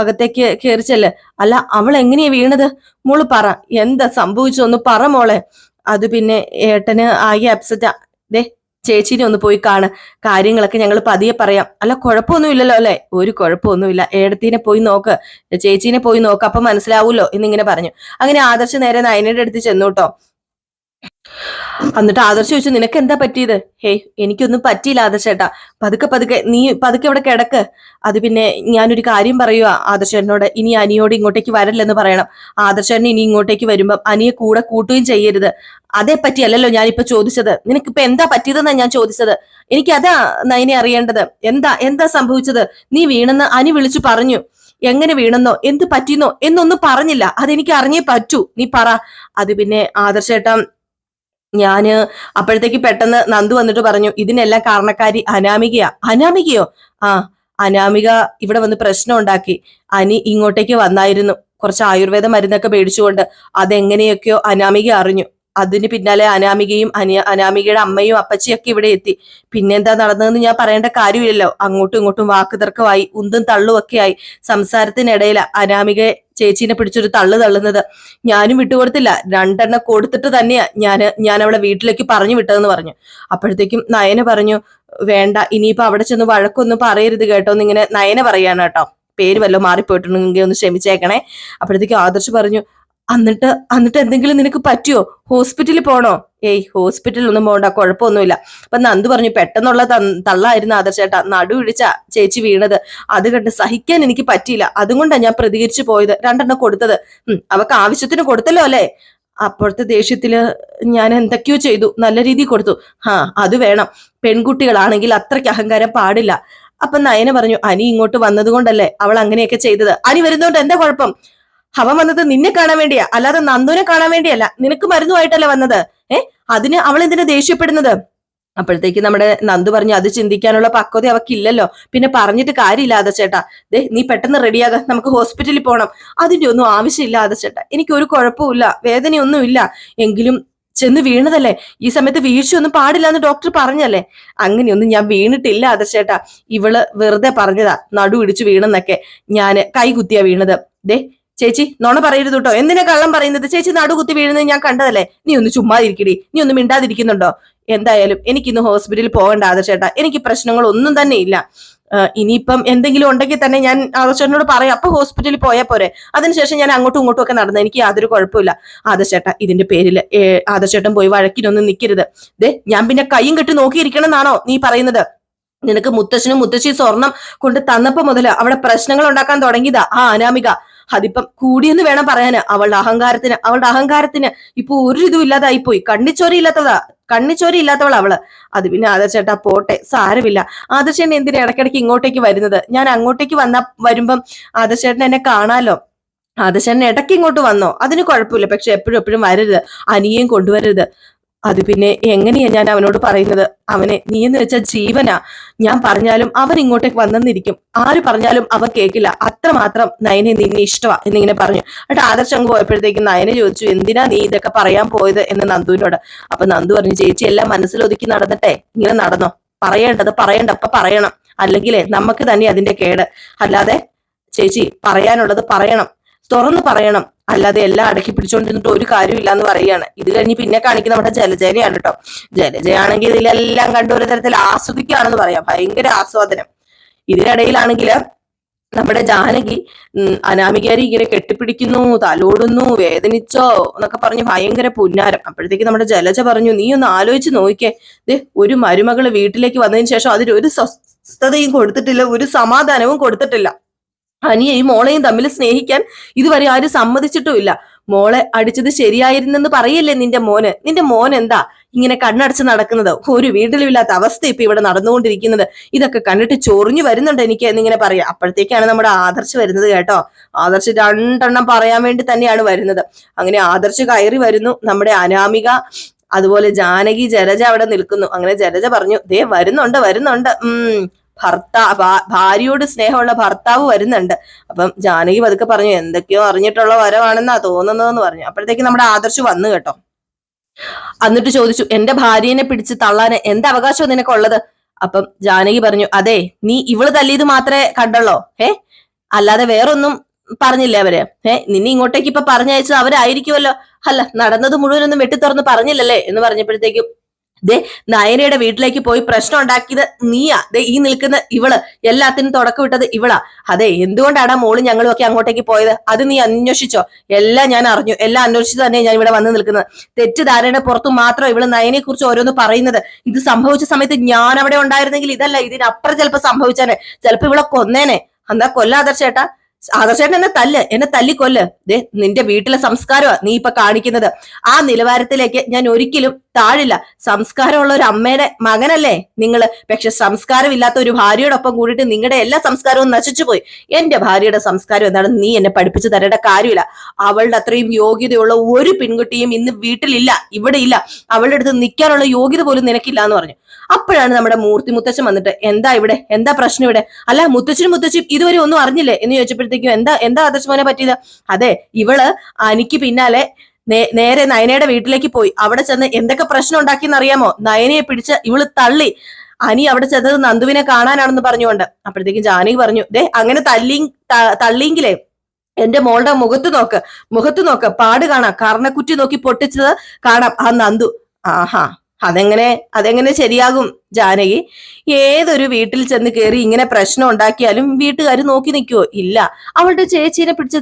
അകത്തേക്ക് കയറിച്ചല്ലേ അല്ല അവൾ എങ്ങനെയാ വീണത്? മോൾ പറ. എന്താ സംഭവിച്ചു ഒന്ന് പറ മോളെ. അത് പിന്നെ ഏട്ടന് ആകെ അപ്സെറ്റ് ദേ ചേച്ചിനെ ഒന്ന് പോയി കാണ്. കാര്യങ്ങളൊക്കെ ഞങ്ങൾ പതിയെ പറയാം. അല്ല കുഴപ്പമൊന്നും ഇല്ലല്ലോ അല്ലെ? ഒരു കുഴപ്പമൊന്നുമില്ല. ഏടത്തിനെ പോയി നോക്ക്. ചേച്ചീനെ പോയി നോക്ക്. അപ്പൊ മനസ്സിലാവൂല്ലോ എന്നിങ്ങനെ പറഞ്ഞു. അങ്ങനെ ആദർശ് നേരെ നയനയുടെ അടുത്ത് ചെന്നു കേട്ടോ. എന്നിട്ട് ആദർശ് ചോദിച്ചു നിനക്ക് എന്താ പറ്റിയത്? ഹേയ് എനിക്കൊന്നും പറ്റിയില്ല ആദർശേട്ടാ. പതുക്കെ പതുക്കെ നീ പതുക്കെ ഇവിടെ കിടക്ക്. അത് പിന്നെ ഞാനൊരു കാര്യം പറയുക ആദർശേട്ടനോട് ഇനി അനിയോട് ഇങ്ങോട്ടേക്ക് വരല്ലെന്ന് പറയണം. ആദർശേട്ടൻ ഇനി ഇങ്ങോട്ടേക്ക് വരുമ്പം അനിയെ കൂടെ കൂട്ടുകയും ചെയ്യരുത്. അതേ പറ്റിയല്ലല്ലോ ഞാനിപ്പോ ചോദിച്ചത്. നിനക്ക് നിനക്കിപ്പോ എന്താ പറ്റിയതെന്നാ ഞാൻ ചോദിച്ചത്? എനിക്ക് അതാ നയനെ അറിയേണ്ടത്. എന്താ എന്താ സംഭവിച്ചത്? നീ വീണെന്ന് അനി വിളിച്ചു പറഞ്ഞു. എങ്ങനെ വീണെന്നോ എന്ത് പറ്റിയെന്നോ എന്നൊന്നും പറഞ്ഞില്ല. അതെനിക്ക് അറിഞ്ഞേ പറ്റൂ. നീ പറ. അത് പിന്നെ ആദർശേട്ടൻ ഞാൻ അപ്പോഴത്തേക്ക് പെട്ടെന്ന് നന്ദു വന്നിട്ട് പറഞ്ഞു ഇതിനെല്ലാം കാരണക്കാരി അനാമികയാ. അനാമികയോ? ആ അനാമിക ഇവിടെ വന്ന് പ്രശ്നം ഉണ്ടാക്കി. അനി ഇങ്ങോട്ടേക്ക് വന്നായിരുന്നു. കുറച്ച് ആയുർവേദ മരുന്നൊക്കെ മേടിച്ചുകൊണ്ട് അതെങ്ങനെയൊക്കെയോ അനാമിക അറിഞ്ഞു. അതിന് പിന്നാലെ അനാമികയും അനാമികയുടെ അമ്മയും അപ്പച്ചിയൊക്കെ ഇവിടെ എത്തി. പിന്നെന്താ നടന്നതെന്ന് ഞാൻ പറയേണ്ട കാര്യമില്ലല്ലോ. അങ്ങോട്ടും ഇങ്ങോട്ടും വാക്കുതർക്കമായി ഉന്തും തള്ളുമൊക്കെയായി സംസാരത്തിനിടയിൽ അനാമിക ചേച്ചീനെ പിടിച്ചൊരു തള്ളു തള്ളുന്നത്. ഞാനും വിട്ടുകൊടുത്തില്ല. രണ്ടെണ്ണം കൊടുത്തിട്ട് തന്നെയാ ഞാൻ ഞാൻ അവളെ വീട്ടിലേക്ക് പറഞ്ഞു വിട്ടതെന്ന് പറഞ്ഞു. അപ്പോഴത്തേക്കും നയന പറഞ്ഞു വേണ്ട ഇനിയിപ്പോ അവിടെ ചെന്ന് വഴക്കൊന്നും പറയരുത് കേട്ടോ. ഇങ്ങനെ നയന പറയാണ് കേട്ടോ. പേര് വല്ലതും മാറിപ്പോയിട്ടുണ്ടെങ്കിൽ ഒന്ന് ക്ഷമിച്ചേക്കണേ. അപ്പോഴത്തേക്കും ആദർശ് പറഞ്ഞു എന്നിട്ട് എന്നിട്ട് എന്തെങ്കിലും നിനക്ക് പറ്റിയോ? ഹോസ്പിറ്റലിൽ പോണോ? ഏയ് ഹോസ്പിറ്റലിൽ ഒന്നും പോകണ്ട കുഴപ്പമൊന്നുമില്ല. അപ്പൊ നന്ദു പറഞ്ഞു പെട്ടെന്നുള്ള തള്ളായിരുന്നു ആദർശേട്ടാ. നടു ഇടിച്ച ചേച്ചി വീണത്. അത് കണ്ട് സഹിക്കാൻ എനിക്ക് പറ്റിയില്ല. അതുകൊണ്ടാണ് ഞാൻ പ്രതികരിച്ചു പോയത്. രണ്ടെണ്ണം കൊടുത്തത്. അവക്ക് ആവശ്യത്തിന് കൊടുത്തല്ലോ അല്ലേ? അപ്പോഴത്തെ ദേഷ്യത്തിൽ ഞാൻ എന്തൊക്കെയോ ചെയ്തു. നല്ല രീതിയിൽ കൊടുത്തു. ഹാ അത് വേണം. പെൺകുട്ടികളാണെങ്കിൽ അത്രയ്ക്ക് അഹങ്കാരം പാടില്ല. അപ്പൊ നയന പറഞ്ഞു അനി ഇങ്ങോട്ട് വന്നത് കൊണ്ടല്ലേ അവൾ അങ്ങനെയൊക്കെ ചെയ്തത്? അനി വരുന്നോണ്ട് എന്താ കുഴപ്പം? അവൻ വന്നത് നിന്നെ കാണാൻ വേണ്ടിയാ. അല്ലാതെ നന്ദുവിനെ കാണാൻ വേണ്ടിയല്ല. നിനക്ക് മരുന്നുമായിട്ടല്ല വന്നത്? ഏ? അതിന് അവൾ എന്തിനാ ദേഷ്യപ്പെടുന്നത്? അപ്പോഴത്തേക്ക് നമ്മുടെ നന്ദു പറഞ്ഞു അത് ചിന്തിക്കാനുള്ള പക്വത അവക്കില്ലല്ലോ. പിന്നെ പറഞ്ഞിട്ട് കാര്യമില്ല ചേട്ടാ. ദേ നീ പെട്ടെന്ന് റെഡിയാക നമുക്ക് ഹോസ്പിറ്റലിൽ പോകണം അതിന്റെ ഒന്നും ആവശ്യമില്ല ചേട്ടാ. എനിക്ക് ഒരു കുഴപ്പമില്ല വേദനയൊന്നുമില്ല. എങ്കിലും ചെന്ന് വീണതല്ലേ? ഈ സമയത്ത് വീഴ്ചയൊന്നും പാടില്ല എന്ന് ഡോക്ടർ പറഞ്ഞല്ലേ? അങ്ങനെയൊന്നും ഞാൻ വീണിട്ടില്ല ആദർശേട്ടാ ഇവൾ വെറുതെ പറഞ്ഞതാ നടു ഇടിച്ചു വീണെന്നൊക്കെ. ഞാൻ കൈ കുത്തിയാ വീണത്. ദേ ചേച്ചി നോണ പറയരുത് കേട്ടോ എന്തിനാ കള്ളം പറയുന്നത്? ചേച്ചി നടുകുത്തി വീഴുന്നത് ഞാൻ കണ്ടതല്ലേ? നീ ഒന്ന് ചുമ്മാതിരിക്കടി. നീ ഒന്ന് മിണ്ടാതിരിക്കുന്നുണ്ടോ? എന്തായാലും എനിക്കിന്ന് ഹോസ്പിറ്റലിൽ പോകണ്ട ആദർശേട്ടാ. എനിക്ക് പ്രശ്നങ്ങളൊന്നും തന്നെ ഇല്ല. ഇനിയിപ്പം എന്തെങ്കിലും ഉണ്ടെങ്കിൽ തന്നെ ഞാൻ ആദർശേട്ടനോട് പറയാം. അപ്പൊ ഹോസ്പിറ്റലിൽ പോയാൽ പോരെ. അതിനുശേഷം ഞാൻ അങ്ങോട്ടും ഇങ്ങോട്ടും ഒക്കെ നടന്നു എനിക്ക് യാതൊരു കുഴപ്പമില്ല. ആദർശേട്ട ഇതിന്റെ പേരിൽ ആദർശേട്ടൻ പോയി വഴക്കിനൊന്നും നിൽക്കരുത് ദേ ഞാൻ പിന്നെ കൈയും കെട്ടി നോക്കിയിരിക്കണം എന്നാണോ നീ പറയുന്നത്? നിനക്ക് മുത്തശ്ശനും മുത്തശ്ശി സ്വർണം കൊണ്ട് തന്നപ്പോ മുതൽ അവിടെ പ്രശ്നങ്ങൾ ഉണ്ടാക്കാൻ തുടങ്ങിയതാ. ആ അനാമിക അതിപ്പം കൂടിയെന്ന് വേണം പറയാന്. അവളുടെ അഹങ്കാരത്തിന് അവളുടെ അഹങ്കാരത്തിന് ഇപ്പൊ ഒരു ഇതും ഇല്ലാതായി പോയി കണ്ണിച്ചോരി ഇല്ലാത്തതാ കണ്ണിച്ചോരി ഇല്ലാത്തവൾ അവൾ. അത് പിന്നെ ആദർശേട്ടാ പോട്ടെ സാരമില്ല. ആദർശേട്ടൻ എന്തിനാ ഇടയ്ക്കിടയ്ക്ക് ഇങ്ങോട്ടേക്ക് വരുന്നത്? ഞാൻ അങ്ങോട്ടേക്ക് വന്ന വരുമ്പം ആദർശേട്ടൻ എന്നെ കാണാലോ? ആദർശേട്ടൻ ഇടയ്ക്ക് ഇങ്ങോട്ട് വന്നോ? അതിന് കുഴപ്പമില്ല. പക്ഷെ എപ്പോഴും എപ്പോഴും വരരുത്. അനിയേയും കൊണ്ടുവരരുത്. അത് പിന്നെ എങ്ങനെയാ ഞാൻ അവനോട് പറയുന്നത്? അവനെ നീ എന്ന് വെച്ച ജീവനാ. ഞാൻ പറഞ്ഞാലും അവൻ ഇങ്ങോട്ടേക്ക് വന്നെന്നിരിക്കും. ആര് പറഞ്ഞാലും അവൻ കേൾക്കില്ല. അത്രമാത്രം നയനെ നിന്നെ ഇഷ്ടമാ എന്നിങ്ങനെ പറഞ്ഞു. എന്നിട്ട് ആദർശ് അങ്ങ് പോയപ്പോഴത്തേക്കും നയനെ ചോദിച്ചു എന്തിനാ നീ ഇതൊക്കെ പറയാൻ പോയത്? എന്ന് നന്ദുവിനോട്. അപ്പൊ നന്ദു പറഞ്ഞു ചേച്ചി എല്ലാം മനസ്സിലൊതുക്കി നടന്നിട്ടെ. ഇങ്ങനെ നടന്നോ? പറയേണ്ടത് പറയേണ്ടപ്പ പറയണം. അല്ലെങ്കിലേ നമുക്ക് തന്നെ അതിന്റെ കേട്. അല്ലാതെ ചേച്ചി പറയാനുള്ളത് പറയണം. തുറന്നു പറയണം. അല്ലാതെ എല്ലാം അടക്കി പിടിച്ചോണ്ടിരുന്നിട്ട് ഒരു കാര്യമില്ല എന്ന് പറയുകയാണ്. ഇത് കഴിഞ്ഞ് പിന്നെ കാണിക്കുന്ന നമ്മുടെ ജലജേനയാണ് കേട്ടോ ജലജയാണെങ്കിൽ ഇതിലെല്ലാം കണ്ടു ഒരു തരത്തിൽ ആസ്വദിക്കുകയാണെന്ന് പറയാം. ഭയങ്കര ആസ്വാദനം. ഇതിനിടയിലാണെങ്കിൽ നമ്മുടെ ജാനകി അനാമികാരി ഇങ്ങനെ കെട്ടിപ്പിടിക്കുന്നു തലോടുന്നു വേദനിച്ചോ എന്നൊക്കെ പറഞ്ഞ് ഭയങ്കര പുന്നാരം. അപ്പോഴത്തേക്ക് നമ്മുടെ ജലജ പറഞ്ഞു നീ ഒന്ന് ആലോചിച്ച് നോക്കിയേ. ദേ ഒരു മരുമകൾ വീട്ടിലേക്ക് വന്നതിന് ശേഷം അതിന് ഒരു സ്വസ്ഥതയും കൊടുത്തിട്ടില്ല ഒരു സമാധാനവും കൊടുത്തിട്ടില്ല. അനിയയും മോളെയും തമ്മിൽ സ്നേഹിക്കാൻ ഇതുവരെ ആരും സമ്മതിച്ചിട്ടുമില്ല. മോളെ അടിച്ചത് ശരിയായിരുന്നെന്ന് പറയല്ലേ നിന്റെ മോന്? നിന്റെ മോൻ എന്താ ഇങ്ങനെ കണ്ണടച്ച് നടക്കുന്നത്? ഒരു വീട്ടിലുമില്ലാത്ത അവസ്ഥ ഇപ്പൊ ഇവിടെ നടന്നുകൊണ്ടിരിക്കുന്നത്. ഇതൊക്കെ കണ്ടിട്ട് ചൊറിഞ്ഞു വരുന്നുണ്ട് എനിക്ക് എന്നിങ്ങനെ പറയാം. അപ്പോഴത്തേക്കാണ് നമ്മുടെ ആദർശ് വരുന്നത് കേട്ടോ. ആദർശ് രണ്ടെണ്ണം പറയാൻ വേണ്ടി തന്നെയാണ് വരുന്നത്. അങ്ങനെ ആദർശ് കയറി വരുന്നു. നമ്മുടെ അനാമിക അതുപോലെ ജാനകി ജലജ അവിടെ നിൽക്കുന്നു. അങ്ങനെ ജലജ പറഞ്ഞു ദേ വരുന്നുണ്ട് വരുന്നുണ്ട്. ഉം. ഭർത്താ ഭാര്യയോട് സ്നേഹമുള്ള ഭർത്താവ് വരുന്നുണ്ട്. അപ്പം ജാനകി പതുക്കെ പറഞ്ഞു എന്തൊക്കെയോ അറിഞ്ഞിട്ടുള്ള വരവാണെന്നാ തോന്നുന്നതെന്ന് പറഞ്ഞു. അപ്പോഴത്തേക്ക് നമ്മുടെ ആദർശ് വന്നു കേട്ടോ. എന്നിട്ട് ചോദിച്ചു എന്റെ ഭാര്യനെ പിടിച്ച് തള്ളാന് എന്ത് അവകാശം നിനക്കുള്ളത്? അപ്പം ജാനകി പറഞ്ഞു അതെ നീ ഇവൾ തല്ലിയത് മാത്രമേ കണ്ടുള്ളോ? ഏ അല്ലാതെ വേറൊന്നും പറഞ്ഞില്ലേ അവർ. ഏ നിന്നെ ഇങ്ങോട്ടേക്ക് ഇപ്പൊ പറഞ്ഞയച്ചത് അവരായിരിക്കുമല്ലോ. അല്ല നടന്നത് മുഴുവനൊന്നും വെട്ടിത്തുറന്ന് പറഞ്ഞില്ലല്ലേ? എന്ന് പറഞ്ഞപ്പോഴത്തേക്കും ദേ നയനയുടെ വീട്ടിലേക്ക് പോയി പ്രശ്നം ഉണ്ടാക്കിയത് നീയാ. ദേ ഈ നിൽക്കുന്ന ഇവൾ. എല്ലാത്തിനും തുടക്കം വിട്ടത് ഇവളാ. അതെ എന്തുകൊണ്ടാണ് മോൾ ഞങ്ങളും ഒക്കെ അങ്ങോട്ടേക്ക് പോയത്? അത് നീ അന്വേഷിച്ചോ. എല്ലാം ഞാൻ അറിഞ്ഞു. എല്ലാം അന്വേഷിച്ച് തന്നെ ഞാൻ ഇവിടെ വന്ന് നിൽക്കുന്നത്. തെറ്റിദ്ധാരണയുടെ പുറത്തു മാത്രം ഇവൾ നയനെ കുറിച്ച് ഓരോന്ന് പറയുന്നത്. ഇത് സംഭവിച്ച സമയത്ത് ഞാൻ അവിടെ ഉണ്ടായിരുന്നെങ്കിൽ ഇതല്ല ഇതിനപ്പുറം ചിലപ്പോ സംഭവിച്ചാനെ. ചിലപ്പോ ഇവളെ കൊന്നേനെ. എന്താ കൊല്ല ആദർശേട്ടാ ആദർശേട്ടൻ എന്നെ തല്ല് എന്നെ തല്ലിക്കൊല്ല്. ദേ നിന്റെ വീട്ടിലെ സംസ്കാരമാ നീ ഇപ്പൊ കാണിക്കുന്നത്. ആ നിലവാരത്തിലേക്ക് ഞാൻ ഒരിക്കലും താഴില്ല. സംസ്കാരമുള്ള ഒരു അമ്മയുടെ മകനല്ലേ നിങ്ങൾ പക്ഷെ സംസ്കാരമില്ലാത്ത ഒരു ഭാര്യയോടൊപ്പം കൂടിയിട്ട് നിങ്ങളുടെ എല്ലാ സംസ്കാരവും നശിച്ചു പോയി. എന്റെ ഭാര്യയുടെ സംസ്കാരം എന്താണ്? നീ എന്നെ പഠിപ്പിച്ചു തരേണ്ട കാര്യമില്ല. അവളുടെ അത്രയും യോഗ്യതയുള്ള ഒരു പെൺകുട്ടിയും ഇന്ന് വീട്ടിലില്ല ഇവിടെ ഇല്ല. അവളുടെ അടുത്ത് നിൽക്കാനുള്ള യോഗ്യത പോലും നിനക്കില്ല എന്ന് പറഞ്ഞു. അപ്പോഴാണ് നമ്മുടെ മൂർത്തി മുത്തച്ഛൻ വന്നിട്ട് എന്താ ഇവിടെ? എന്താ പ്രശ്നം ഇവിടെ? അല്ല മുത്തച്ഛനും മുത്തച്ഛനും ഇതുവരെ ഒന്നും അറിഞ്ഞില്ലേ? എന്ന് ചോദിച്ചപ്പോഴത്തേക്കും എന്താ എന്താ ആദർശമോനെ പറ്റിയത്? അതെ ഇവൾ അനിക്ക് പിന്നാലെ നേരെ നയനയുടെ വീട്ടിലേക്ക് പോയി. അവിടെ ചെന്ന് എന്തൊക്കെ പ്രശ്നം ഉണ്ടാക്കിയെന്ന് അറിയാമോ നയനയെ പിടിച്ച് ഇവൾ തള്ളി. അനി അവിടെ ചെന്നത് നന്ദുവിനെ കാണാനാണെന്ന് പറഞ്ഞുകൊണ്ട്. അപ്പോഴത്തേക്കും ജാനകി പറഞ്ഞു ദേ അങ്ങനെ തല്ലി തള്ളിയെങ്കിലേ എന്റെ മോളുടെ മുഖത്ത് നോക്ക് മുഖത്ത് നോക്ക് പാട് കാണാം. കർണക്കുറ്റി നോക്കി പൊട്ടിച്ചത് കാണാം. ആ നന്ദു ആഹാ. അതെങ്ങനെ അതെങ്ങനെ ശരിയാകും ജാനകി? ഏതൊരു വീട്ടിൽ ചെന്ന് കയറി ഇങ്ങനെ പ്രശ്നം ഉണ്ടാക്കിയാലും വീട്ടുകാർ നോക്കി നിൽക്കുവോ? ഇല്ല. അവളുടെ ചേച്ചീനെ പിടിച്ച്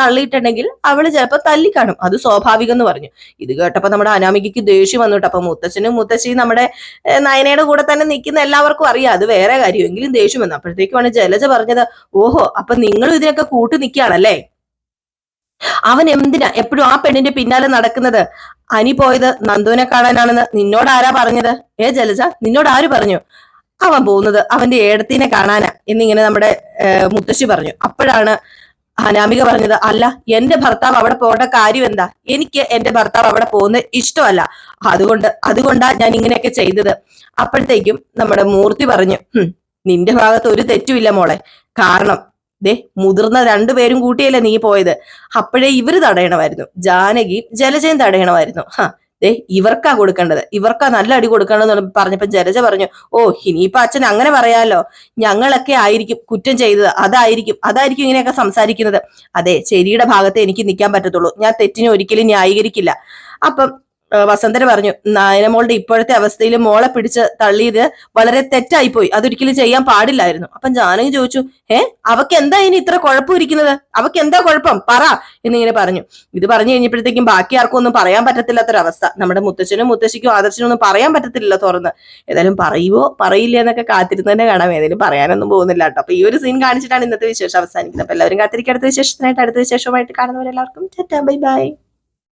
തള്ളിയിട്ടുണ്ടെങ്കിൽ അവൾ ചിലപ്പോൾ തല്ലിക്കാണും. അത് സ്വാഭാവികം എന്ന് പറഞ്ഞു. ഇത് കേട്ടപ്പോൾ നമ്മുടെ അനാമികയ്ക്ക് ദേഷ്യം വന്നു കേട്ടോ. അപ്പൊ മുത്തച്ഛനും മുത്തശ്ശിയും നമ്മുടെ നയനയുടെ കൂടെ തന്നെ നിൽക്കുന്ന എല്ലാവർക്കും അറിയാം. അത് വേറെ കാര്യമെങ്കിലും ദേഷ്യം വന്നു. അപ്പോഴത്തേക്കുമാണ് ജലജ പറഞ്ഞത് ഓഹോ അപ്പൊ നിങ്ങളും ഇതിനൊക്കെ കൂട്ടു നിൽക്കുകയാണല്ലേ? അവൻ എന്തിനാ എപ്പോഴും ആ പെണ്ണിന്റെ പിന്നാലെ നടക്കുന്നത്? അനി പോയത് നന്ദുവിനെ കാണാനാണെന്ന് നിന്നോട് ആരാ പറഞ്ഞത്? ഏ ജലജ നിന്നോട് ആര് പറഞ്ഞു? അവൻ പോകുന്നത് അവന്റെ ഏടത്തിനെ കാണാനാ എന്നിങ്ങനെ നമ്മുടെ മുത്തശ്ശി പറഞ്ഞു. അപ്പോഴാണ് അനാമിക പറഞ്ഞത് അല്ല എന്റെ ഭർത്താവ് അവിടെ പോകേണ്ട കാര്യം എന്താ? എനിക്ക് എന്റെ ഭർത്താവ് അവിടെ പോകുന്നത് ഇഷ്ടമല്ല. അതുകൊണ്ട് അതുകൊണ്ടാ ഞാൻ ഇങ്ങനെയൊക്കെ ചെയ്തത്. അപ്പോഴത്തേക്കും നമ്മുടെ മൂർത്തി പറഞ്ഞു "ഹും, നിന്റെ ഭാഗത്ത് ഒരു തെറ്റുമില്ല മോളെ. കാരണം ദേ മുതിർന്ന രണ്ടുപേരും കൂട്ടിയല്ലേ നീ പോയത്? അപ്പോഴേ ഇവർ തടയണമായിരുന്നു. ജാനകി ജലജയും തടയണമായിരുന്നു. ഹാ ദേ ഇവർക്കാ കൊടുക്കേണ്ടത്. ഇവർക്കാ നല്ല അടി കൊടുക്കേണ്ടതെന്ന് പറഞ്ഞപ്പോ ജലജ പറഞ്ഞു ഓ ഇനിയിപ്പൊ അച്ഛൻ അങ്ങനെ പറയാലോ? ഞങ്ങളൊക്കെ ആയിരിക്കും കുറ്റം ചെയ്തത്. അതായിരിക്കും അതായിരിക്കും ഇങ്ങനെയൊക്കെ സംസാരിക്കുന്നത്. അതെ ശരിയുടെ ഭാഗത്തെ എനിക്ക് നിൽക്കാൻ പറ്റത്തുള്ളൂ. ഞാൻ തെറ്റിനെ ഒരിക്കലും ന്യായീകരിക്കില്ല. അപ്പം വസന്തര പറഞ്ഞു നായനമോളുടെ ഇപ്പോഴത്തെ അവസ്ഥയിൽ മോളെ പിടിച്ച് തള്ളിയത് വളരെ തെറ്റായി പോയി അതൊരിക്കലും ചെയ്യാൻ പാടില്ലായിരുന്നു. അപ്പൊ ജാനകി ചോദിച്ചു ഏ അവക്ക് എന്താ ഇനി ഇത്ര കുഴപ്പമിരിക്കുന്നത് അവക്ക് എന്താ കുഴപ്പം? പറ. എന്നിങ്ങനെ പറഞ്ഞു. ഇത് പറഞ്ഞു കഴിഞ്ഞപ്പോഴത്തേക്കും ബാക്കി ആർക്കും ഒന്നും പറയാൻ പറ്റത്തില്ലാത്തൊരവസ്ഥ. നമ്മുടെ മുത്തച്ഛനും മുത്തശ്ശിക്കും ആദർശനും ഒന്നും പറയാൻ പറ്റത്തില്ല തുറന്ന്. ഏതായാലും പറയുവോ പറയില്ല എന്നൊക്കെ കാത്തിരുന്ന് തന്നെ കാണാം ഏതായാലും പറയാനൊന്നും പോകുന്നില്ല കേട്ടോ. അപ്പൊ ഈ ഒരു സീൻ കാണിച്ചിട്ടാണ് ഇന്നത്തെ വിശേഷം അവസാനിക്കുന്നത്. അപ്പൊ എല്ലാവരും കാത്തിരിക്കുക അടുത്ത വിശേഷത്തിനായിട്ട് അടുത്ത വിശേഷമായിട്ട് കാണുന്നവരെല്ലാവർക്കും ബൈ ബൈ.